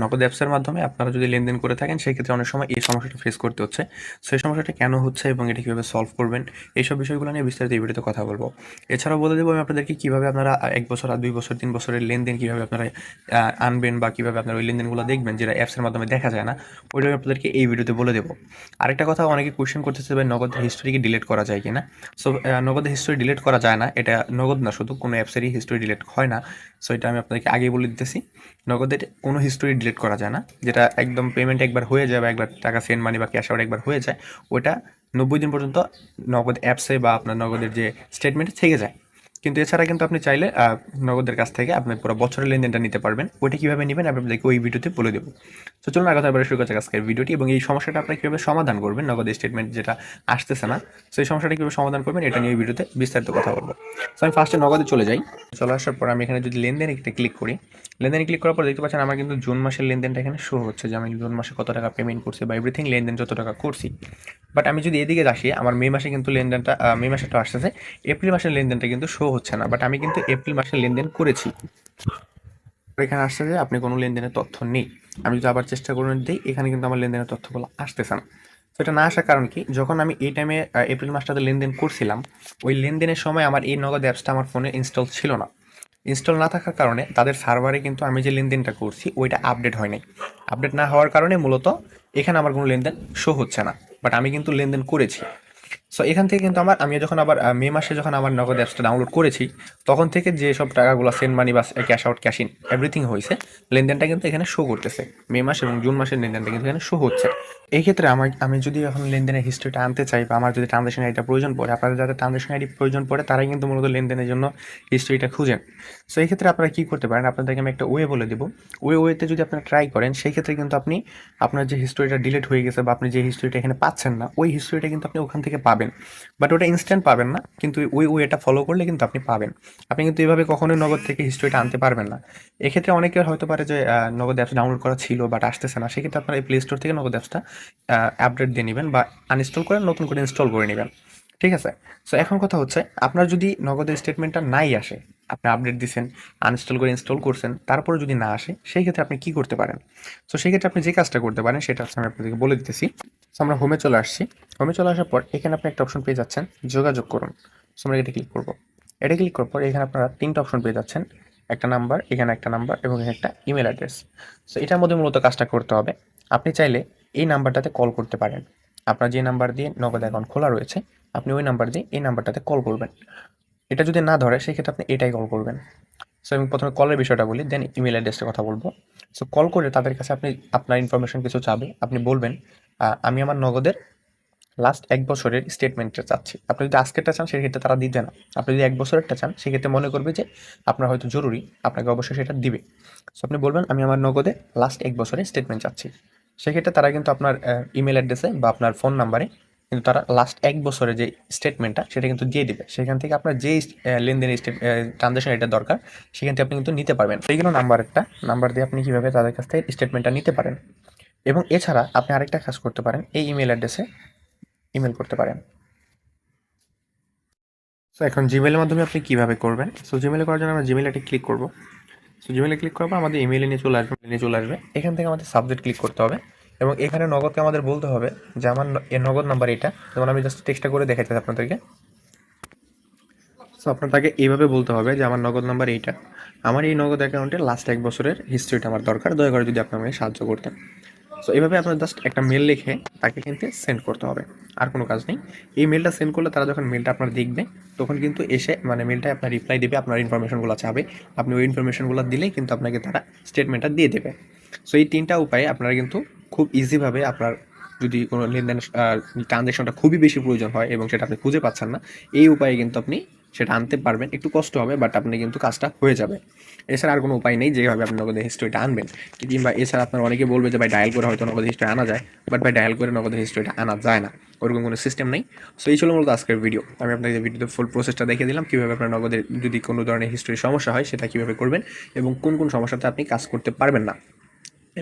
নগদ অ্যাপসের মাধ্যমে আপনারা যদি লেনদেন করে থাকেন, সেক্ষেত্রে অনেক সময় এই সমস্যাটা ফেস করতে হচ্ছে। সেই সমস্যাটা কেন হচ্ছে এবং এটা কীভাবে সলভ করবেন, এইসব বিষয়গুলো নিয়ে বিস্তারিত এই ভিডিওতে কথা বলব। এছাড়াও বলে দেবো আমি আপনাদেরকে কীভাবে আপনারা এক বছর আর দুই বছর, তিন বছরের লেনদেন কীভাবে আপনারা আনবেন বা কীভাবে আপনারা ওই লেনদেনগুলো দেখবেন যেটা অ্যাপসের মাধ্যমে দেখা যায় না, ওইটা আমি আপনাদেরকে এই ভিডিওতে বলে দেবো। আরেকটা কথা, অনেকে কোয়েশ্চেন করতেছে ভাই, নগদ হিস্টোরি কি ডিলিট করা যায় কিনা? সো নগদ হিস্টোরি ডিলিট করা যায় না, এটা নগদ না, শুধু কোনো অ্যাপসেরই হিস্টোরি ডিলিট হয় না। সো এটা আমি আপনাদেরকে আগেই বলে দিতেছি। নগদের কোনো হিস্টোরি ডিলিট করা যায় না। যেটা একদম পেমেন্ট একবার হয়ে যায় বা একবার টাকা সেন্ড মানি বা ক্যাশ আউট একবার হয়ে যায়, ওটা নব্বই দিন পর্যন্ত নগদ অ্যাপসে বা আপনার নগদের যে স্টেটমেন্টে থেকে যায়। কিন্তু এছাড়া কিন্তু আপনি চাইলে নগদের কাছ থেকে আপনি পুরো বছরের লেনদেনটা নিতে পারবেন। ওইটা কীভাবে নেবেন আমি আপনাদেরকে ওই ভিডিওতে বলে দেবো। তো চলুন আগে তারপরে শুরু করছে আজকের ভিডিওটি এবং এই সমস্যাটা আপনি কীভাবে সমাধান করবেন, নগদ স্টেটমেন্ট যেটা আসতেছে না। সেই সমস্যাটা কীভাবে সমাধান করবেন এটা নিয়ে এই ভিডিওতে বিস্তারিত কথা বলব। তো আমি ফার্স্টে নগদে চলে যাই। চলে আসার পর আমি এখানে যদি লেনদেনে একটা ক্লিক করি, লেনদেনে ক্লিক করার পর দেখতে পাচ্ছেন আমার কিন্তু জুন মাসের লেনদেনটা এখানে শো হচ্ছে যে আমি জুন মাসে কত টাকা পেমেন্ট করছি বা এভরিথিং লেনদেন যত টাকা করছি। বাট আমি যদি এদিকে আসি, আমার মে মাসে কিন্তু লেনদেনটা মে মাসেটা আসতেছে এপ্রিল মাসের লেনদেনটা কিন্তু শো হচ্ছে না বাট আমি কিন্তু এপ্রিল মাসে লেনদেন করেছি। এখানে আসছে যে আপনি কোনো লেনদেনের তথ্য নেই। আমি যদি আবার চেষ্টা করে দিই, এখানে কিন্তু আমার লেনদেনের তথ্যগুলো আসতেছে না। তো এটা না আসার কারণ কি? যখন আমি এই টাইমে এপ্রিল মাসটাতে লেনদেন করছিলাম, ওই লেনদেনের সময় আমার এই নগদ অ্যাপসটা আমার ফোনে ইনস্টল ছিল না। ইনস্টল না থাকার কারণে তাদের সার্ভারে কিন্তু আমি যে লেনদেনটা করছি, ওইটা আপডেট হয় নাই। আপডেট না হওয়ার কারণে মূলত এখানে আমার কোনো লেনদেন শো হচ্ছে না। বাট আমি কিন্তু লেনদেন করেছি। সো এখান থেকে কিন্তু আমার আমি যখন আবার মে মাসে যখন আমার নগদ অ্যাপসটা ডাউনলোড করেছি, তখন থেকে যে সব টাকাগুলো সেন্ড মানি বা cash out cash in everything হয়েছে, লেনদেনটা কিন্তু এখানে শো করতেছে। মে মাস এবং জুন মাসের লেনদেনটা কিন্তু এখানে শো হচ্ছে। এই ক্ষেত্রে আমার, আমি যদি এখন লেনদেনের হিস্ট্রিটা আনতে চাই বা আমার যদি ট্রানজেকশন আইডিটা প্রয়োজন পড়ে, আপনাদের যাদের ট্রানজেকশন আইডি প্রয়োজন পড়ে, তারাই কিন্তু মূলত লেনদেনের জন্য হিস্ট্রিটা খুঁজেন। সো এই ক্ষেত্রে আপনারা কী করতে পারেন? আপনাদেরকে আমি একটা ওয়ে বলে দেবো। ওয়ে ওয়েতে যদি আপনারা ট্রাই করেন সেই ক্ষেত্রে কিন্তু আপনি আপনার যে হিস্ট্রিটা ডিলিট হয়ে গেছে বা আপনি যে হিস্ট্রিটা এখানে পাচ্ছেন না, ওই হিস্ট্রিটা কিন্তু আপনি ওখান থেকে পাবেন। বাট ওটা ইনস্ট্যান্ট পাবেন না, কিন্তু ওই ওয়েটা ফলো করলে কিন্তু আপনি পাবেন। আপনি কিন্তু এভাবে কখনোই নগদ থেকে হিস্ট্রিটা আনতে পারবেন না। এক্ষেত্রে অনেকের হয়তো পারে যে নগদ অ্যাপস ডাউনলোড করা ছিল বাট আসতেছে না, সেক্ষেত্রে আপনারা এই প্লে স্টোর থেকে নগদ অ্যাপসটা আপডেট দিয়ে নেবেন বা আনইনস্টল করে নতুন করে ইনস্টল করে নেবেন। ঠিক আছে? সো এখন কথা হচ্ছে, আপনার যদি নগদের স্টেটমেন্টটা নাই আসে, আপনি আপডেট দিচ্ছেন আনইনস্টল করে ইনস্টল করছেন, তারপরে যদি না আসে, সেই ক্ষেত্রে আপনি কি করতে পারেন? সো সেই ক্ষেত্রে আপনি যে কাজটা করতে পারেন, সেটা হচ্ছে আমি আপনাদেরকে বলে দিতেছি। সো আমরা হোমে চলে আসছি। হোমে চলে আসার পর এখানে আপনি একটা অপশন পেয়ে যাচ্ছেন, যোগাযোগ করুন। সো আমরা এটা ক্লিক করব। এটা ক্লিক করার পর এখানে আপনারা তিনটা অপশন পেয়ে যাচ্ছেন। একটা নাম্বার এখানে একটা নাম্বার এবং এখানে একটা ইমেল অ্যাড্রেস সো এটার মধ্যে মূলত কাজটা করতে হবে। আপনি চাইলে এই নাম্বারটাতে কল করতে পারেন। আপনার যে নাম্বার দিয়ে নগদ অ্যাকাউন্ট খোলা রয়েছে, আপনি ওই নাম্বার দিয়ে এই নাম্বারটাতে কল করবেন। এটা যদি না ধরে সেক্ষেত্রে আপনি এটাই কল করবেন। সো আমি প্রথমে কলের বিষয়টা বলি দেন ইমেল অ্যাড্রেসের কথা বলব। সো কল করে তাদের কাছে আপনি আপনার ইনফরমেশন কিছু চাবে। আপনি বলবেন আমি আমার নগদের লাস্ট এক বছরের স্টেটমেন্টটা চাচ্ছি। আপনি যদি আজকেরটা চান সেক্ষেত্রে তারা দিবে না। আপনি যদি এক বছরেরটা চান সেক্ষেত্রে মনে করবে যে আপনার হয়তো জরুরি, আপনাকে অবশ্যই সেটা দিবে। সো আপনি বলবেন, আমি আমার নগদে লাস্ট এক বছরের স্টেটমেন্ট চাচ্ছি। সেক্ষেত্রে তারা কিন্তু আপনার ইমেল অ্যাড্রেসে বা আপনার ফোন নাম্বারে কিন্তু তারা লাস্ট এক বছরের যে স্টেটমেন্টটা সেটা কিন্তু দিয়ে দেবে। সেখান থেকে আপনার যে লেনদেনের ট্রানজাকশন এটা দরকার, সেখান থেকে আপনি কিন্তু নিতে পারবেন। এইগুলো নাম্বার একটা। নাম্বার দিয়ে আপনি কীভাবে তাদের কাছ থেকে স্টেটমেন্টটা নিতে পারেন? এবং এছাড়া আপনি আরেকটা কাজ করতে পারেন, এই ইমেল অ্যাড্রেসে ইমেল করতে পারেন। সো এখন জিমেলের মাধ্যমে আপনি কীভাবে করবেন? সো জিমেলে করার জন্য আমরা জিমেল একটা ক্লিক করব। সো জিমেলে ক্লিক করার পর আমাদের ইমেলে নিয়ে চলে আসবে, নিয়ে চলে আসবে। এখান থেকে আমাদের সাবজেক্ট ক্লিক করতে হবে এবং এখানে নগদকে আমাদের বলতে হবে যে আমার এর নগদ নাম্বার এটা। যেমন আমি জাস্ট টেক্সটা করে দেখাচ্ছি আপনাদেরকে। সো আপনাকে এইভাবে বলতে হবে যে আমার নগদ নাম্বার এইটা। আমার এই নগদ অ্যাকাউন্টে লাস্ট এক বছরের হিস্ট্রিটা আমার দরকার। দয়া করে যদি আপনি আমাকে সাহায্য করতেন। সো এইভাবে আপনার জাস্ট একটা মেল লিখে তাকে কিন্তু সেন্ড করতে হবে। আর কোনো কাজ নেই। এই মেলটা সেন্ড করলে তারা যখন মেলটা আপনার দেখবে, তখন কিন্তু এসে মানে মেলটায় আপনার রিপ্লাই দেবে, আপনার ইনফরমেশনগুলো চাবে। আপনি ওই ইনফরমেশনগুলো দিলেই কিন্তু আপনাকে তারা স্টেটমেন্টটা দিয়ে দেবে। সো এই তিনটা উপায়ে আপনারা কিন্তু খুব ইজিভাবে আপনার যদি কোনো লেনদেন ট্রানজ্যাকশনটা খুবই বেশি প্রয়োজন হয় এবং সেটা আপনি খুঁজে পাচ্ছেন না, এই উপায়ে কিন্তু আপনি সেটা আনতে পারবেন। একটু কষ্ট হবে বাট আপনি কিন্তু কাজটা হয়ে যাবে। এছাড়া আর কোনো উপায় নেই যেভাবে আপনি নগদের হিস্ট্রিটা আনবেন। কিংবা এছাড়া আপনার অনেকে বলবে যে ভাই ডায়াল করে হয়তো নগদের হিস্ট্রি আনা যায় বাট ভাই ডায়াল করে নগদের হিস্ট্রিটা আনা যায় না। ওরকম কোনো সিস্টেম নেই। সো এই ছিল মূলত আজকের ভিডিও আমি আপনাকে ভিডিওতে ফুল প্রসেসটা দেখে দিলাম, কীভাবে আপনার নগদের যদি কোনো ধরনের হিস্ট্রির সমস্যা হয়, সেটা কীভাবে করবেন এবং কোন কোন সমস্যাতে আপনি কাজ করতে পারবেন না।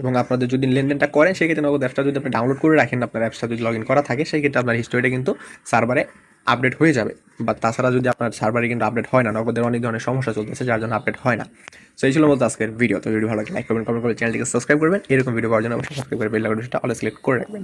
এবং আপনাদের যদি লেনদেনটা করেন, সেক্ষেত্রে নগদ অ্যাপটা যদি আপনি ডাউনলোড করে রাখেন, আপনার অ্যাপসটা যদি লগ ইন করা থাকে, সেক্ষেত্রে আপনার হিস্টোরিটা কিন্তু সার্ভারে আপডেট হয়ে যাবে। বা তাছাড়া যদি আপনার সার্ভারে কিন্তু আপডেট হয় না, নগদের অনেক ধরনের সমস্যা চলতেছে, যার জন্য আপডেট হয় না। সো এই ছিল মতো আজকের ভিডিও। তো ভিডিও ভালো লাগে লাইক করবেন কমেন্ট করবেন চ্যানেলটিকে সাবস্ক্রাইব করবেন। এরকম ভিডিও পাওয়ার জন্য অবশ্যই সাবস্ক্রাইব করে বেল আইকনটা অল সিলেক্ট করে রাখবেন।